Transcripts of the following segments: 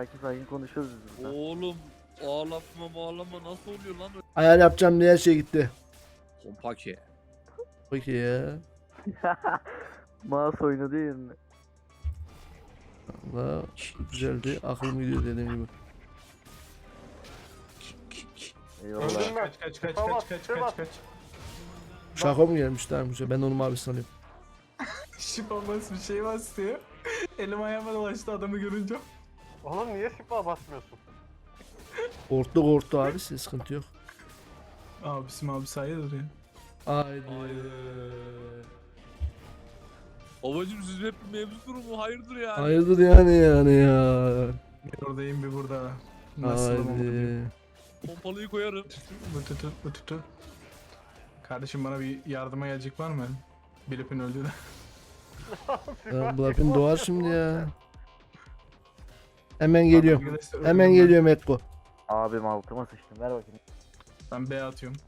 Sakin sakin konuşuyoruz biz burada. Oğlum ağlama ağlama nasıl oluyor lan? Ayar yapacağım diye her şey gitti. Kompake. Peki ya. Mouse oynadı yerine. Valla güzeldi. Aklım gidiyor dediğim gibi. Eyvallah. Öldün mü? Kaç kaç kaç Tamam, kaç kaç tamam. kaç kaç. Şaka mı gelmiş tamam güzel. Ben onu mavi sanıyorum. Şif olmaz bir şey bastı. Elim ayağıma dolaştı adamı görünce. Oğlum niye şifa basmıyorsun? Korktu korktu abi siz sıkıntı yok. Abisi abisi hayırdır ya. Haydi. Babacım siz hep bir mevzu durumu hayırdır yani. Hayırdır yani yani ya. Bir oradayım bir burada. Nasıl Haydi. Pompalıyı koyarım. Bu tutu bu tutu. Kardeşim bana bir yardıma gelecek var mı? Bilip'in öldü de. Ya doğar şimdi ya. Hemen geliyorum. Arkadaşlar, öldüm Hemen ben. geliyorum Ekko. Abim altıma sıçtım ver bakayım. Ben B atıyorum.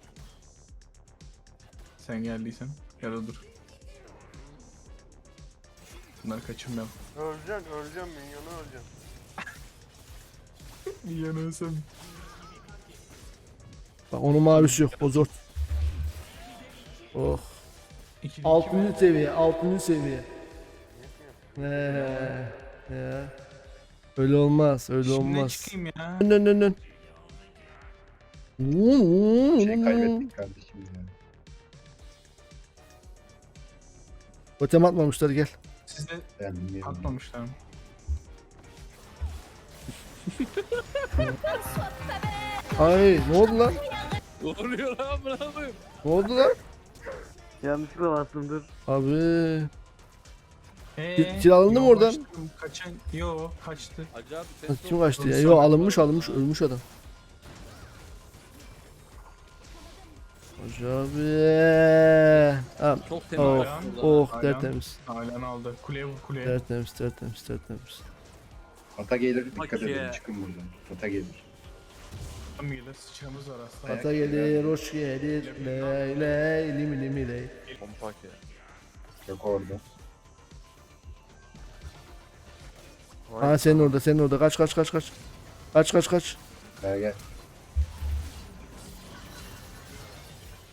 Sen geldiysen. Ya da dur. Bunları kaçırmayalım. Öleceksin, öleceksin, minyonu öleceksin. Yanılsam. Bak onun mavisi yok. O zor. Oh. İki, 6. seviye. 6. seviye. He. Ya. Öyle olmaz. Öyle Şimdi olmaz. çıkayım ya. Dön dön dön dön. Şey kaybettik kardeşim yani. Totem atmamışlar gel. Siz de Ben bilmiyorum. atmamışlar mı? Ay ne oldu lan? Ne oluyor lan koyayım? Ne oldu lan? Yanlışlıkla bastım dur. Abi. Kill alındı mı oradan? Kaçan, yo kaçtı. Hacı abi Kim kaçtı ya? Yo alınmış alınmış ölmüş adam. Hacı abi. Tamam. Çok Oh, temiz yaptın burada. oh tertemiz. Halen aldı. Kuleye vur kuleye. Tertemiz tertemiz tertemiz. Ata gelir dikkat Bak edin ya. çıkın buradan. Ata gelir. Tam gelir sıçramız var aslında. Ata gelir, hoş gelir. Ley ley, limi limi ley. Kompake. Yok orada. Ha senin orada, senin orada. Kaç kaç kaç kaç. Kaç kaç kaç. Gel gel.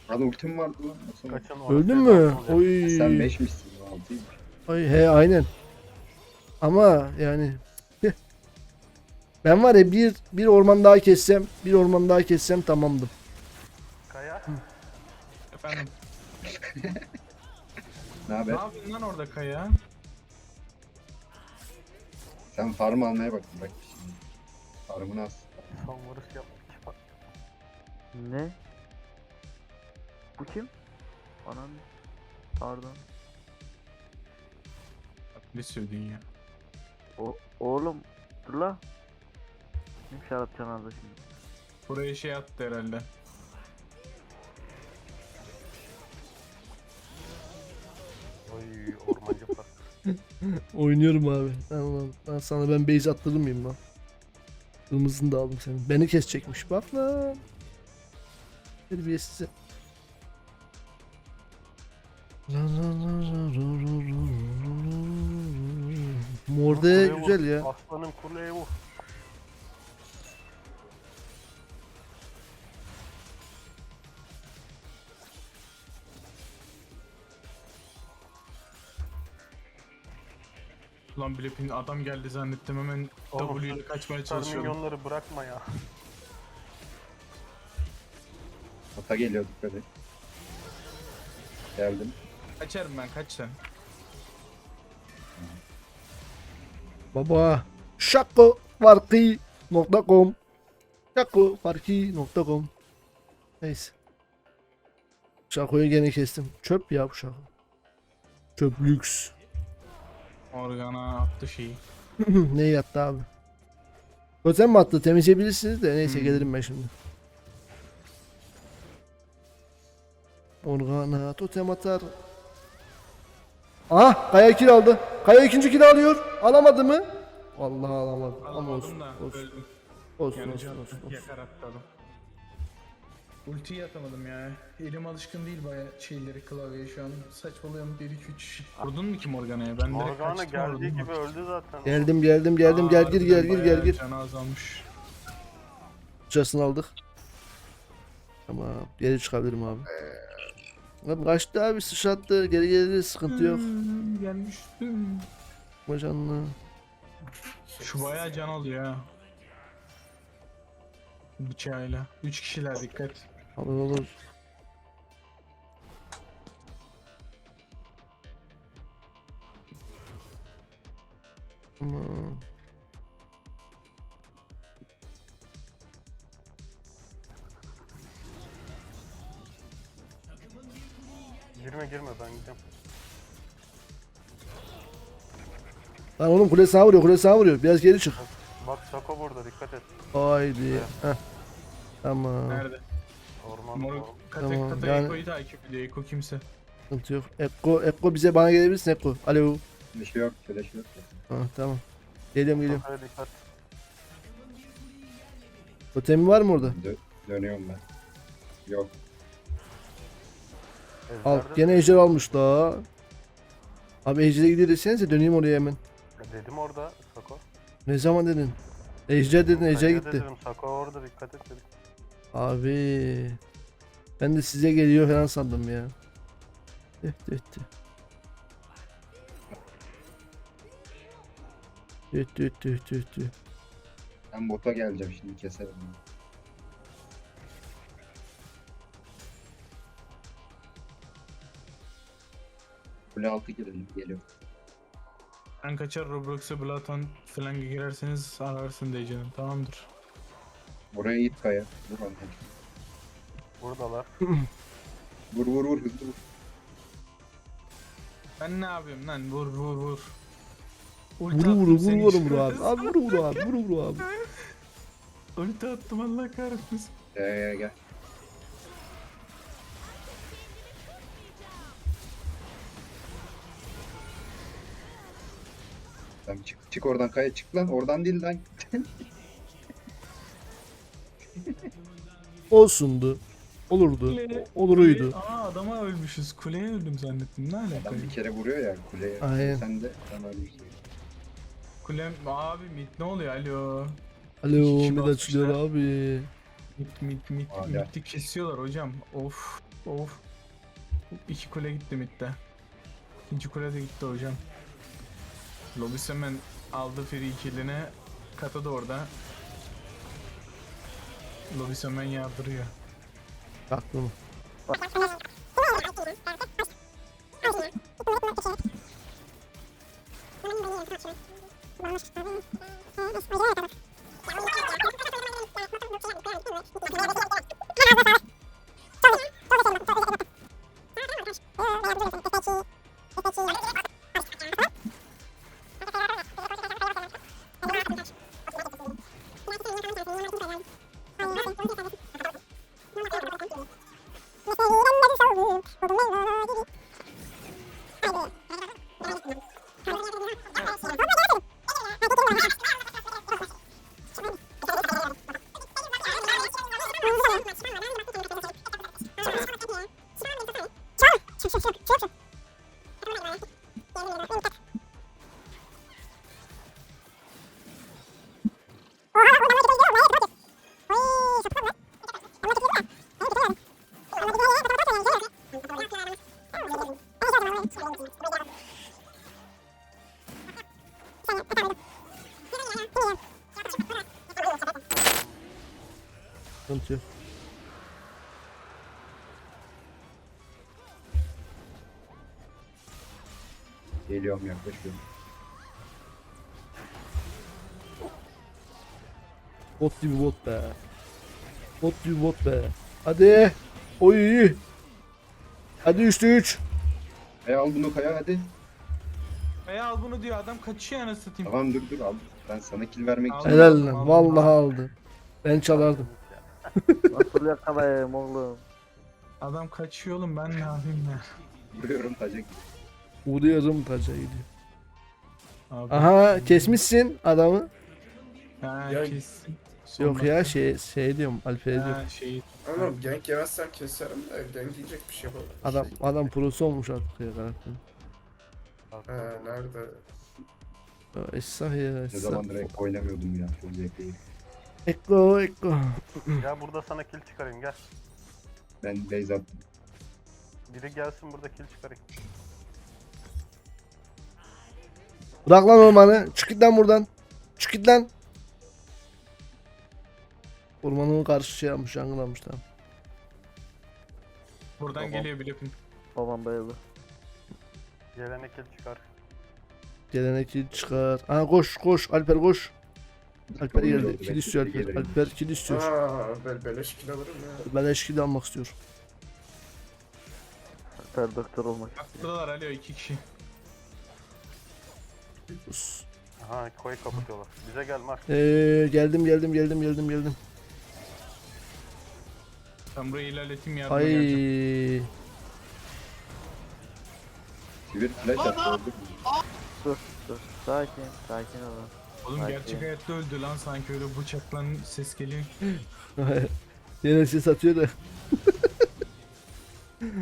Lan ultim vardı lan. Nasıl? Kaçın Öldün mü? Oy. Sen 5'mişsin 6'ymış. Ay he aynen. Ama yani ben var ya bir bir orman daha kessem, bir orman daha kessem tamamdım. Kaya, Efendim. Ne ne haber? yapıyorsun lan orada Kaya? Sen farm almaya bak bak şimdi. Farmını az. son vuruş yap. Şifa. Ne? Bu kim? Anan. Pardon. Ne söyledin ya? O oğlum dur la. Ne şarap canazda şimdi. Buraya şey attı herhalde. Oy, ormancı var. Oynuyorum abi. Allah'ım. Ben sana ben base attırır mıyım lan? Kırmızını da aldım senin. Beni kesecekmiş. Bak lan. Terbiyesiz. Morde güzel ya. Aslanım kuleye vur. Ulan Bilip'in adam geldi zannettim hemen Oğlum, W ile kaçmaya çalışıyordum. minyonları bırakma ya. Ata geliyor dikkat et. Geldim. Kaçarım ben kaç sen. Baba. Şakofarki.com Şakofarki.com Neyse. Şakoyu gene kestim. Çöp ya bu şako. Çöp lüks. Organa attı şeyi. ne yattı abi? Totem mi attı? Temizleyebilirsiniz de neyse Hmm. gelirim ben şimdi. Organa totem atar. Ah Kaya kill aldı. Kaya ikinci kill alıyor. Alamadı mı? Vallahi alamadı. Ama olsun. Alamadım da Olsun. öldüm. Olsun Yani olsun olsun. olsun. yakar attı adam. Ultiyi atamadım ya. Elim alışkın değil baya şeyleri klavyeye şu an. Saçmalıyorum 1 2 3. Vurdun mu ki Morgana'ya? Ben direkt Morgana kaçtım geldiği vurdum. gibi öldü zaten. Geldim geldim geldim gel gir gel gir gel Bayağı gir. Canı azalmış. Fırçasını aldık. Tamam geri çıkabilirim abi. Abi kaçtı abi sıçrattı geri gelir sıkıntı yok. Hmm, Gelmiştim. Canlı. Şu bayağı can alıyor ha. Bıçağıyla. 3 kişiler dikkat. Olur olur. Girme girme ben gideceğim. Lan oğlum kule sağa vuruyor kule sağa vuruyor. Biraz geri çık. Bak Sako burada dikkat et. Haydi. Heh. Tamam. Nerede? Orman. Mor Kata Tamam, Kata yani- Eko'yu takip ediyor. Eko kimse. Sıkıntı yok. Ekko, Ekko bize bana gelebilirsin Ekko. Alo. Flash yok, flash yok. Ha, tamam. Geliyorum geliyorum. Dikkat. Totemi var mı orada? Dö- dönüyorum ben. Yok. Al. Ezber'de- Gene ejder almış da. Abi ejder'e gidiyor desenize döneyim oraya hemen. Dedim orada Sako. Ne zaman dedin? Ejder dedin ejder gitti. Dedim Sako orada dikkat et dedim. Abi. Ben de size geliyor falan sandım ya. Tüh tüh tüh. Tüh tüh tüh tüh tüh. Ben bota geleceğim şimdi keserim. onu. Kule altı girelim geliyor. Ben kaçar Roblox'a Bloodhound falan girerseniz ararsın diyeceğim. Tamamdır. Buraya it kaya. Vur onu. Buradalar. Vur vur vur hızlı vur. Ben ne yapayım lan? Vur vur vur. Ulti Vuru attım vuru vuru seni vuru vuru abi. Abi vuru vuru abi. Vuru vuru abi. Ulti attım Allah kahretmesin. Gel gel gel. Tamam çık, çık oradan kaya çık lan oradan değil lan. Olsundu. Olurdu. Kule- Oluruydu. Kule- Aa adama ölmüşüz. Kuleye öldüm zannettim. Ne alaka? Adam bir kere vuruyor ya kuleye. Aynen. Sen de sen ölmüşsün. Kulem abi mit ne oluyor alo? Alo mid basmışlar. açılıyor abi. Mit mit mit Aa, gel. mitti kesiyorlar hocam. Of of. İki kule gitti mitte. İkinci kule de gitti hocam. Lobis hemen aldı free kill'ini. Kata da orada. Lobis hemen yardırıyor. Aklım. Sıkıntı Geliyorum yaklaşıyorum. Bot gibi bot be. Bot gibi bot be. Hadi. Oy. Hadi 3'te 3. Kaya al bunu kaya hadi. E al bunu diyor adam kaçıyor anasını satayım. Tamam dur dur al. Ben sana kill vermek için. Al. Helal lan. Vallahi aldı. Ben çalardım. Nasıl yakalayayım oğlum? Adam kaçıyor oğlum ben ne yapayım ya. Vuruyorum taca gidiyor. Vuruyorum taca gidiyor. Abi. Aha kesmişsin adamı. Ha, Ya- kesin. Yok ya dakika. şey şey diyorum Alper diyorum. Ha, şey Oğlum gank yemezsem keserim de gank yiyecek bir şey yapamam. Adam adam prosu olmuş artık ya karakter. He nerede? Ya Esah ya Ne Esah. zamandır ek oynamıyordum ya. Çok zevkliydi. Ekko Ekko. Gel burada sana kill çıkarayım gel. Ben attım. Biri gelsin burada kill çıkarayım. Bırak lan ormanı. Çık git lan buradan. Çık git lan. Ormanı karşı şey yapmış yangınlamış tamam. buradan Tamam. geliyor Blip'in. Babam bayıldı. Gelene kill çıkar. Gelene çıkar. Ha koş koş Alper koş. Alper geldi. Kill istiyor Alper. Alper kill istiyor. Aa ben beleş kill alırım ya. Ben eşkili almak istiyorum. Alper doktor olmak istiyor. buradalar Alo iki kişi. Aha koyu kapatıyorlar. Bize gel Mark. Ee, geldim geldim geldim geldim geldim. Ben burayı ilerleteyim yardıma geleceğim. Ay. Sivir flash attı öldü. Dur dur. Sakin sakin olun. Oğlum Belki. gerçek hayatta öldü lan sanki öyle bıçaklan ses geliyor. Yine ses atıyor da.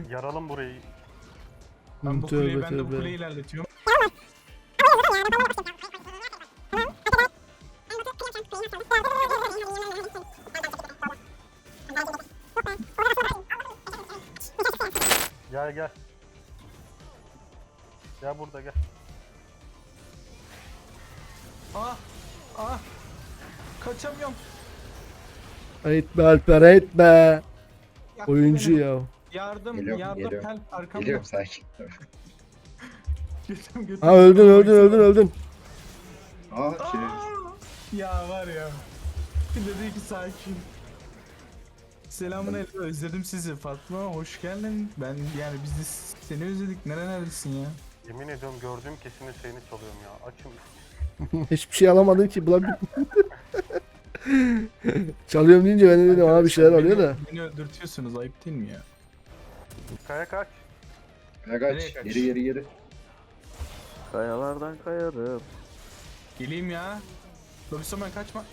Yaralım burayı. Ben bu kuleyi ben de bu kuleyi ilerletiyorum. Gel gel. Gel burada gel. Ah! Ah! Kaçamıyorum. Etme Alper etme. Yaktı Oyuncu beni. ya. Yardım, Geliyorum, yardım, geliyorum. help arkamda. Geliyorum sakin. Götüm, götüm. Ha öldün öldün öldün öldün. Aa şey. Ya var ya. Dedi ki sakin. Selamun aleyküm. Özledim sizi Fatma. Hoş geldin. Ben yani biz de seni özledik. Nerelerdesin ya? Yemin ediyorum gördüğüm kesinin şeyini çalıyorum ya. Açım. Hiçbir şey alamadın ki bulabil. Çalıyorum deyince ben de dedim ona bir şeyler Beni- oluyor da. Beni öldürtüyorsunuz. Ayıp değil mi ya? Kaya kaç. Ya Nereye kaç. kaç? Geri geri geri. Kayalardan kayarım. Geleyim ya. Lobiston ben kaçma.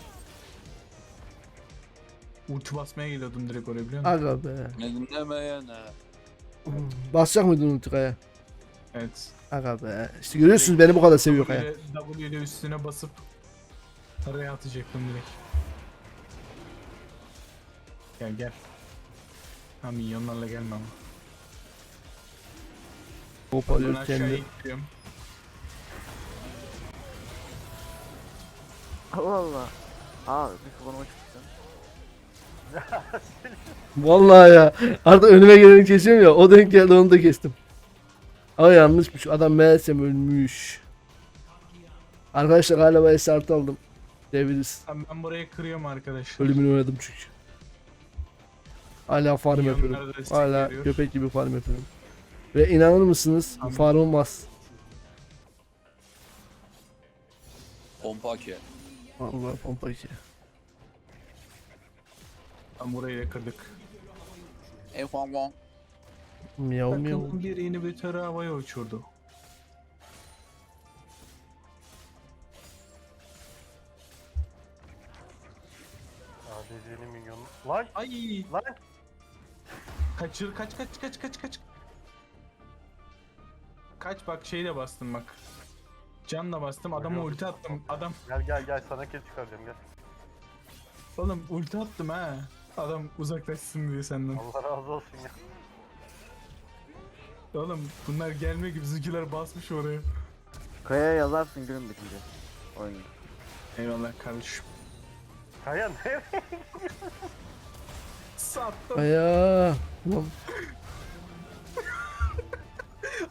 Ulti basmaya geliyordum direkt oraya biliyor musun? Aga be. Dinlemeyene. Basacak mıydın Ultikaya? Evet. Aga be. İşte görüyorsunuz beni bu kadar seviyor Kaya. W ile- W ile üstüne basıp araya atacaktım direkt. Gel gel. Ha minyonlarla gelme ama. Ben aşağıya kendi. gidiyorum. Allah Allah. Bir kullanmak istiyorum. Vallahi ya. Artık önüme geleni kesiyorum ya. O denk geldi onu da kestim. Ama yanlışmış. Adam meğersem ölmüş. Arkadaşlar galiba S artı aldım. Deviriz. Ben, ben burayı kırıyorum arkadaşlar. Ölümünü oynadım çünkü. Hala farm yapıyorum. Hala veriyor. köpek gibi farm yapıyorum. Ve inanır mısınız? Tamam. farm olmaz. Pompa ki. Allah Ben burayı kırdık. En fan fan. Miyav miyav. Takımın bir inhibitörü havaya uçurdu. ADC'nin minyonu. Lan Ay! lan. Kaçır kaç kaç kaç kaç kaç. Kaç bak şeyle bastım bak. Canla bastım adama Ölüyorum. ulti attım. Adam Gel gel gel sana kill çıkaracağım gel. oğlum ulti attım ha. Adam uzaklaşsın diye senden. Allah razı olsun ya. Oğlum bunlar gelmiyor ki bizimkiler basmış oraya. Kaya yazarsın günün bitince. Oyunu. Eyvallah kardeşim. Kaya ne? Sattım. Aya. Ulan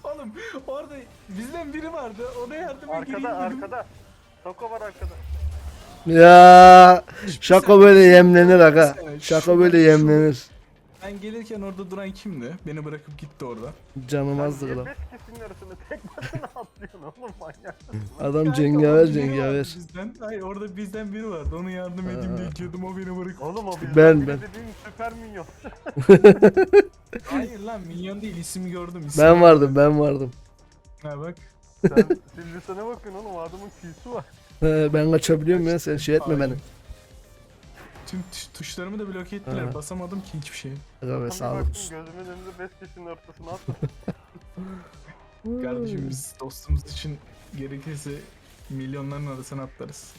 Oğlum orada bizden biri vardı. Ona yardıma gireyim arkada dedim. arkada. Soko var arkada. Ya şaka böyle yemlenir aga. Şaka böyle yemlenir. Ben gelirken orada duran kimdi? Beni bırakıp gitti orada. Canım Sen azdı niye lan. arasında tek başına atlıyorsun oğlum manyak. Adam cengaver cengaver. Bizden. Hayır orada bizden biri vardı. Ona yardım edeyim diye gidiyordum o beni bırakıp. Oğlum o Ben- ben. dediğin süper minyon. Hayır lan minyon değil ismi gördüm. Ismi Ben vardım ben vardım. Ha bak. Sen şimdi sana bakın oğlum adamın Q'su var. He, ben kaçabiliyorum ya sen şey etme beni. Tüm tuş- tuşlarımı da bloke ettiler. Ha. Basamadım ki hiçbir şey. Aga be baktım olsun. gözümün önünde beş kişinin ortasına attım. Kardeşim biz dostumuz için gerekirse milyonların arasına atlarız.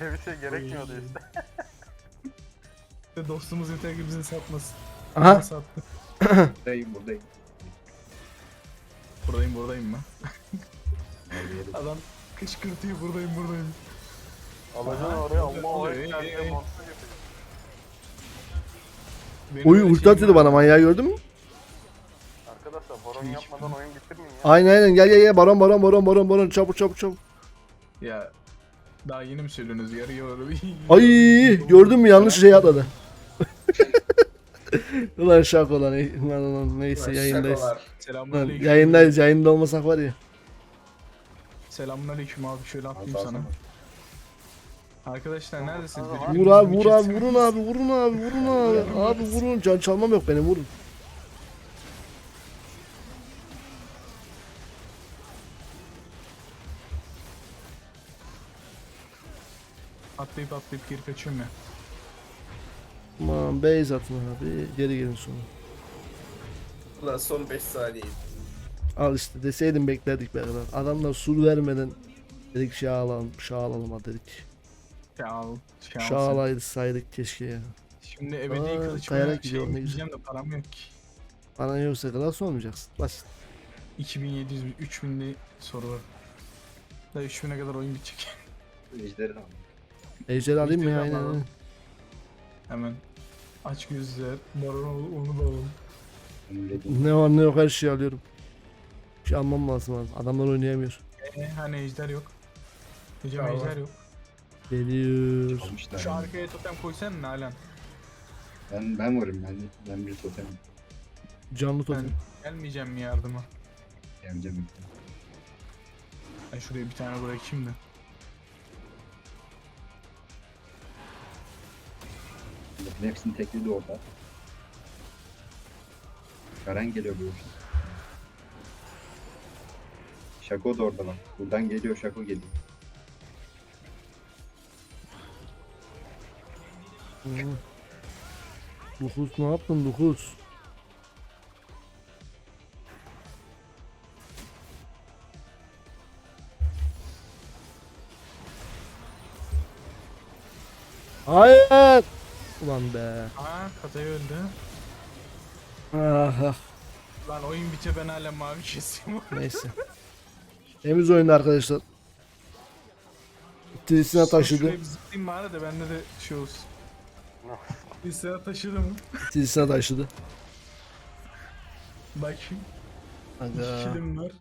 Öyle bir şey gerekmiyordu Oy. işte. Dostumuz yeter ki bizi satmasın. Aha Nasıl attı? Buradayım buradayım. Buradayım buradayım ben. Abi yedim. Adam kışkırtıyor buradayım buradayım. Alacaksın Aha, oraya Allah ekber ey. Benim Oy ulti atıyordu bana manyağı gördün mü? Arkadaşlar baron yapmadan oyun bitirmeyin ya. Aynen aynen gel gel gel baron baron baron baron baron çabuk çabuk çabuk. Ya daha yeni mi söylüyorsunuz yarı yarı? Ay gördün mü yanlış şey atladı. Ulan şak olan lan lan neyse yayındayız. Lan, Selamünaleyküm. yayındayız yayında olmasak var ya. Selamünaleyküm abi şöyle atlayayım sana. Arkadaşlar neredesiniz? Vur abi vur abi vurun abi vurun abi vurun abi. Abi vurun can çalmam yok benim vurun. Atlayıp atlayıp geri kaçıyorum ya. Aman base atın abi geri gelin sonra. Ulan son 5 saniye. Al işte deseydim beklerdik be kadar. Adamlar sur vermeden dedik şey alalım, şey alalım ha dedik. Ya al. Şey Şey alsın. alaydı saydık keşke ya. Şimdi ebedi Aa, kılıç kayarak oynamak şey diyeceğim de param yok ki. Bana yoksa klas olmayacaksın. Basit. 2700 3000'li soru var. Da 3000'e kadar oyun bitecek. Ejderini aldım. Ejder alayım mı ya? Aynen. aynen. Hemen. Aç gözler. Baron onu da alalım. Ne var ne yok her şeyi alıyorum. Bir şey almam lazım abi. Adamlar oynayamıyor. E, hani ejder yok. Tamam. ejder yok. Geliyor. Almışlar. Şu yani. arkaya totem koysan ne Alan? Ben, ben varım ben. Ben bir totem Canlı Ben totem. gelmeyeceğim mi yardıma? geleceğim. Ben şuraya bir tane bırakayım da. Bakın hepsini tekledi orada. Garen geliyor bu. Şako da orada bak. Buradan geliyor Şako geliyor. Hı. Dokuz ne yaptın dokuz? Hayır. Ulan be. Aa Katay öldü. Ah, ah. Lan oyun bitiyor ben hala mavi kesiyorum. Neyse. Temiz oyundu arkadaşlar. Trisine taşıdı. Şuraya bir zıplayayım bari de bende de şey olsun. Liseye taşıdı mı? Trisine taşıdı. Bakayım. Aga. İki kilim var.